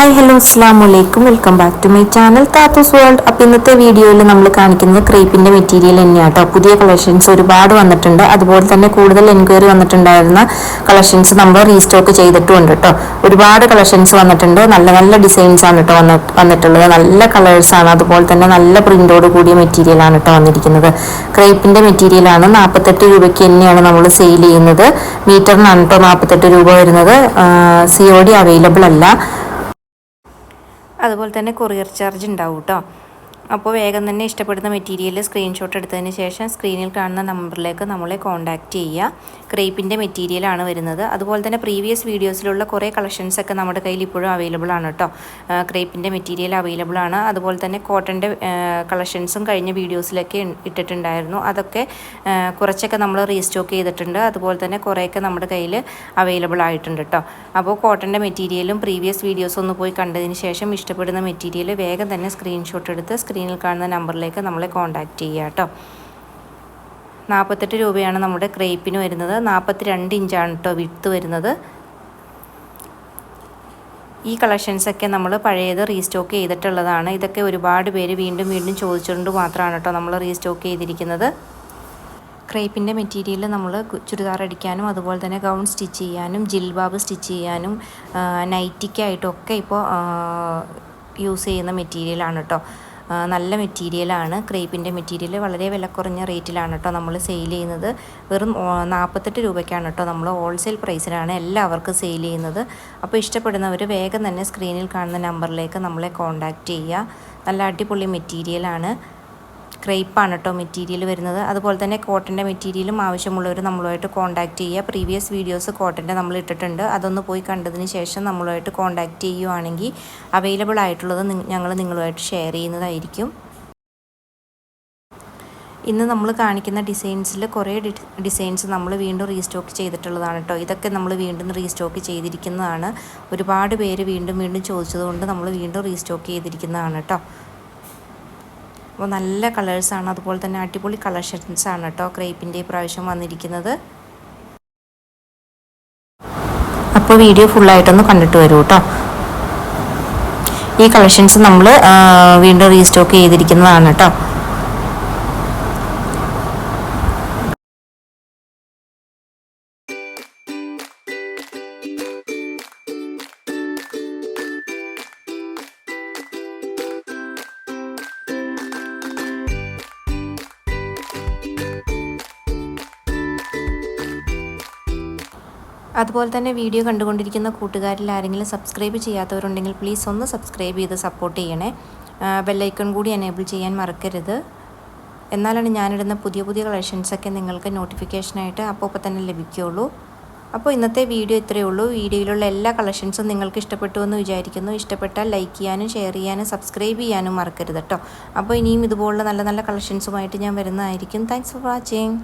Hi hello അസ്സാം വലൈക്കും welcome back to my channel Thathus world അപ്പോൾ ഇന്നത്തെ വീഡിയോയിൽ നമ്മൾ കാണിക്കുന്നത് ക്രീപ്പിന്റെ മെറ്റീരിയൽ തന്നെയാണ് കേട്ടോ പുതിയ കളക്ഷൻസ് ഒരുപാട് വന്നിട്ടുണ്ട്. അതുപോലെ തന്നെ കൂടുതൽ എൻക്വയറി വന്നിട്ടുണ്ടായിരുന്ന കളക്ഷൻസ് നമ്മൾ റീസ്റ്റോക്ക് ചെയ്തിട്ടുണ്ട് കേട്ടോ ഒരുപാട് കളക്ഷൻസ് വന്നിട്ടുണ്ട്. നല്ല നല്ല ഡിസൈൻസ് ആണ് കേട്ടോ വന്ന് വന്നിട്ടുള്ളത്. നല്ല കളേഴ്സാണ് അതുപോലെ തന്നെ നല്ല പ്രിന്റോട് കൂടിയ മെറ്റീരിയലാണ് കേട്ടോ വന്നിരിക്കുന്നത്. ക്രീപ്പിന്റെ മെറ്റീരിയലാണ് നാൽപ്പത്തെട്ട് രൂപയ്ക്ക് തന്നെയാണ് നമ്മൾ സെയിൽ ചെയ്യുന്നത്. മീറ്ററിനാണ് കേട്ടോ നാൽപ്പത്തെട്ട് രൂപ വരുന്നത്. സി ഒ ഡി അവൈലബിൾ അല്ല. അതുപോലെ തന്നെ കൊറിയർ ചാർജ് ഉണ്ടാവും കേട്ടോ അപ്പോൾ വേഗം തന്നെ ഇഷ്ടപ്പെടുന്ന മെറ്റീരിയൽ സ്ക്രീൻഷോട്ട് എടുത്തതിന് ശേഷം സ്ക്രീനിൽ കാണുന്ന നമ്പറിലേക്ക് നമ്മളെ കോൺടാക്റ്റ് ചെയ്യുക. ക്രേപ്പിന്റെ മെറ്റീരിയലാണ് വരുന്നത്. അതുപോലെ തന്നെ പ്രീവിയസ് വീഡിയോസിലുള്ള കുറേ കളക്ഷൻസ് ഒക്കെ നമ്മുടെ കയ്യിൽ ഇപ്പോഴും അവൈലബിൾ ആണ് കേട്ടോ ക്രേപ്പിന്റെ മെറ്റീരിയൽ അവൈലബിൾ ആണ്. അതുപോലെ തന്നെ കോട്ടന്റെ കളക്ഷൻസും കഴിഞ്ഞ വീഡിയോസിലൊക്കെ ഇട്ടിട്ടുണ്ടായിരുന്നു. അതൊക്കെ കുറച്ചൊക്കെ നമ്മൾ റീസ്റ്റോക്ക് ചെയ്തിട്ടുണ്ട്. അതുപോലെ തന്നെ കുറേയൊക്കെ നമ്മുടെ കയ്യിൽ അവൈലബിൾ ആയിട്ടുണ്ട് കേട്ടോ അപ്പോൾ കോട്ടന്റെ മെറ്റീരിയലും പ്രീവിയസ് വീഡിയോസ് ഒന്ന് പോയി കണ്ടതിന് ശേഷം ഇഷ്ടപ്പെടുന്ന മെറ്റീരിയൽ വേഗം തന്നെ സ്ക്രീൻഷോട്ട് എടുത്ത് സ്ക്രീനിൽ കാണുന്ന നമ്പറിലേക്ക് നമ്മളെ കോൺടാക്റ്റ് ചെയ്യുക കേട്ടോ. നാൽപ്പത്തെട്ട് രൂപയാണ് നമ്മുടെ ക്രേപ്പിന് വരുന്നത്. നാൽപ്പത്തി രണ്ട് ഇഞ്ചാണ് കേട്ടോ വിട്ട് വരുന്നത്. ഈ കളക്ഷൻസൊക്കെ നമ്മൾ പഴയത് റീസ്റ്റോക്ക് ചെയ്തിട്ടുള്ളതാണ്. ഇതൊക്കെ ഒരുപാട് പേര് വീണ്ടും വീണ്ടും ചോദിച്ചുകൊണ്ട് മാത്രമാണ് കേട്ടോ നമ്മൾ റീസ്റ്റോക്ക് ചെയ്തിരിക്കുന്നത്. ക്രേപ്പിന്റെ മെറ്റീരിയൽ നമ്മൾ ചുരിദാർ അടിക്കാനും അതുപോലെ തന്നെ ഗൗൺ സ്റ്റിച്ച് ചെയ്യാനും ജിൽബാബ് സ്റ്റിച്ച് ചെയ്യാനും നൈറ്റിക്കായിട്ടൊക്കെ ഇപ്പോൾ യൂസ് ചെയ്യുന്ന മെറ്റീരിയലാണ് കേട്ടോ. നല്ല മെറ്റീരിയലാണ് ക്രേപ്പിന്റെ മെറ്റീരിയൽ വളരെ വില കുറഞ്ഞ റേറ്റിലാണ് കേട്ടോ നമ്മൾ സെയിൽ ചെയ്യുന്നത്. വെറും നാൽപ്പത്തെട്ട് രൂപയ്ക്കാണ് കേട്ടോ നമ്മൾ ഹോൾസെയിൽ പ്രൈസിലാണ് എല്ലാവർക്കും സെയിൽ ചെയ്യുന്നത്. അപ്പോൾ ഇഷ്ടപ്പെടുന്നവർ വേഗം തന്നെ സ്ക്രീനിൽ കാണുന്ന നമ്പറിലേക്ക് നമ്മളെ കോൺടാക്റ്റ് ചെയ്യുക. നല്ല അടിപൊളി മെറ്റീരിയലാണ് ക്രേപ്പാണ് കേട്ടോ മെറ്റീരിയൽ വരുന്നത്. അതുപോലെ തന്നെ കോട്ടന്റെ മെറ്റീരിയലും ആവശ്യമുള്ളവർ നമ്മളുമായിട്ട് കോൺടാക്റ്റ് ചെയ്യുക. പ്രീവിയസ് വീഡിയോസ് കോട്ടന്റെ നമ്മൾ ഇട്ടിട്ടുണ്ട്. അതൊന്ന് പോയി കണ്ടതിന് ശേഷം നമ്മളുമായിട്ട് കോൺടാക്റ്റ് ചെയ്യുവാണെങ്കിൽ അവൈലബിൾ ആയിട്ടുള്ളത് ഞങ്ങൾ നിങ്ങളുമായിട്ട് ഷെയർ ചെയ്യുന്നതായിരിക്കും. ഇന്ന് നമ്മൾ കാണിക്കുന്ന ഡിസൈൻസിൽ കുറേ ഡിസൈൻസ് നമ്മൾ വീണ്ടും റീസ്റ്റോക്ക് ചെയ്തിട്ടുള്ളതാണ് കേട്ടോ ഇതൊക്കെ നമ്മൾ വീണ്ടും റീസ്റ്റോക്ക് ചെയ്തിരിക്കുന്നതാണ്. ഒരുപാട് പേര് വീണ്ടും വീണ്ടും ചോദിച്ചതുകൊണ്ട് നമ്മൾ വീണ്ടും റീസ്റ്റോക്ക് ചെയ്തിരിക്കുന്നതാണ് കേട്ടോ അപ്പോൾ നല്ല കളേഴ്സാണ്. അതുപോലെ തന്നെ അടിപൊളി കളർ ആണ് കേട്ടോ ക്രേപ്പിന്റെ പ്രാവശ്യം വന്നിരിക്കുന്നത്. അപ്പോൾ വീഡിയോ ഫുള്ളായിട്ടൊന്ന് കണ്ടിട്ട് വരൂ കേട്ടോ. ഈ കളക്ഷൻസ് നമ്മൾ വീണ്ടും റീസ്റ്റോക്ക് ചെയ്തിരിക്കുന്നതാണ് കേട്ടോ. അതുപോലെ തന്നെ വീഡിയോ കണ്ടുകൊണ്ടിരിക്കുന്ന കൂട്ടുകാരിൽ ആരെങ്കിലും സബ്സ്ക്രൈബ് ചെയ്യാത്തവരുണ്ടെങ്കിൽ പ്ലീസ് ഒന്ന് സബ്സ്ക്രൈബ് ചെയ്ത് സപ്പോർട്ട് ചെയ്യണേ. ബെല്ലൈക്കൺ കൂടി എനേബിൾ ചെയ്യാൻ മറക്കരുത്. എന്നാലാണ് ഞാനിടുന്ന പുതിയ പുതിയ കളക്ഷൻസൊക്കെ നിങ്ങൾക്ക് നോട്ടിഫിക്കേഷനായിട്ട് അപ്പോൾ അപ്പോൾ തന്നെ ലഭിക്കുകയുള്ളൂ അപ്പോൾ ഇന്നത്തെ വീഡിയോ ഇത്രയേ ഉള്ളൂ. വീഡിയോയിലുള്ള എല്ലാ കളക്ഷൻസും നിങ്ങൾക്ക് ഇഷ്ടപ്പെട്ടു എന്ന് വിചാരിക്കുന്നു. ഇഷ്ടപ്പെട്ടാൽ ലൈക്ക് ചെയ്യാനും ഷെയർ ചെയ്യാനും സബ്സ്ക്രൈബ് ചെയ്യാനും മറക്കരുത് കേട്ടോ അപ്പോൾ ഇനിയും ഇതുപോലുള്ള നല്ല നല്ല കളക്ഷൻസുമായിട്ട് ഞാൻ വരുന്നതായിരിക്കും. Thanks for watching